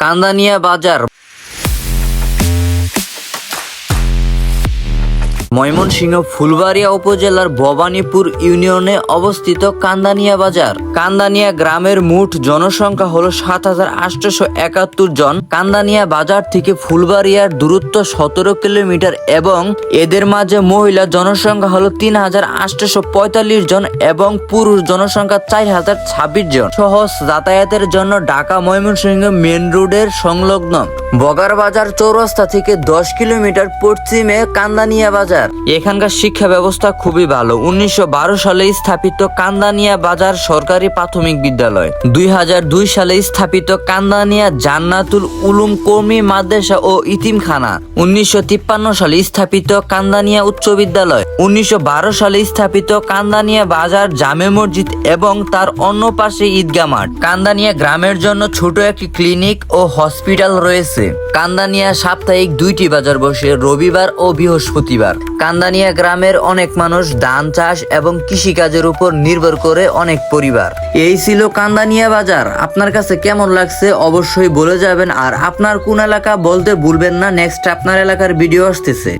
কান্দানিয়া বাজার ময়মনসিংহ ফুলবাড়িয়া উপজেলার ভবানীপুর ইউনিয়নে অবস্থিত কান্দানিয়া বাজার। কান্দানিয়া গ্রামের মোট জনসংখ্যা হল সাত হাজার আটশোশো একাত্তর জন। কান্দানিয়া বাজার থেকে ফুলবাড়িয়ার দূরত্ব সতেরো কিলোমিটার এবং এদের মাঝে মহিলা জনসংখ্যা হল তিন হাজার আটশোশো পঁয়তাল্লিশ জন এবং পুরুষ জনসংখ্যা চার হাজার ছাব্বিশ জন। সহজ যাতায়াতের জন্য ঢাকা ময়মনসিংহ মেন রোডের সংলগ্ন। বগার বাজার চৌরাস্তা থেকে দশ কিলোমিটার পশ্চিমে কান্দানিয়া বাজার। এখানকার শিক্ষা ব্যবস্থা খুবই ভালো। উনিশশো বারো সালে স্থাপিত কান্দানিয়া বাজার সরকারি প্রাথমিক বিদ্যালয়। দুই সালে স্থাপিত কান্দানিয়া জান্নাতুল উলুম কর্মী মাদ্রাসা ও ইতিমখানা। উনিশশো তিপ্পান্ন সালে স্থাপিত কান্দানিয়া উচ্চ বিদ্যালয়। উনিশশো বারো সালে স্থাপিত কান্দানিয়া বাজার জামে মসজিদ এবং তার অন্য পাশে ঈদগা মাঠ। কান্দানিয়া গ্রামের জন্য ছোট একটি ক্লিনিক ও হসপিটাল রয়েছে। কান্দানিয়া সাপ্তাহিক দুইটি বাজার বসে, রবিবার ও বৃহস্পতিবার। কান্দানিয়া গ্রামের অনেক মানুষ ধান চাষ এবং কৃষিকাজের উপর নির্ভর করে অনেক পরিবার। এই ছিল কান্দানিয়া বাজার। আপনার কাছে কেমন লাগছে অবশ্যই বলে যাবেন। আর আপনার কোন এলাকা বলতে ভুলবেন না। নেক্সট আপনার এলাকার ভিডিও আসতেছে।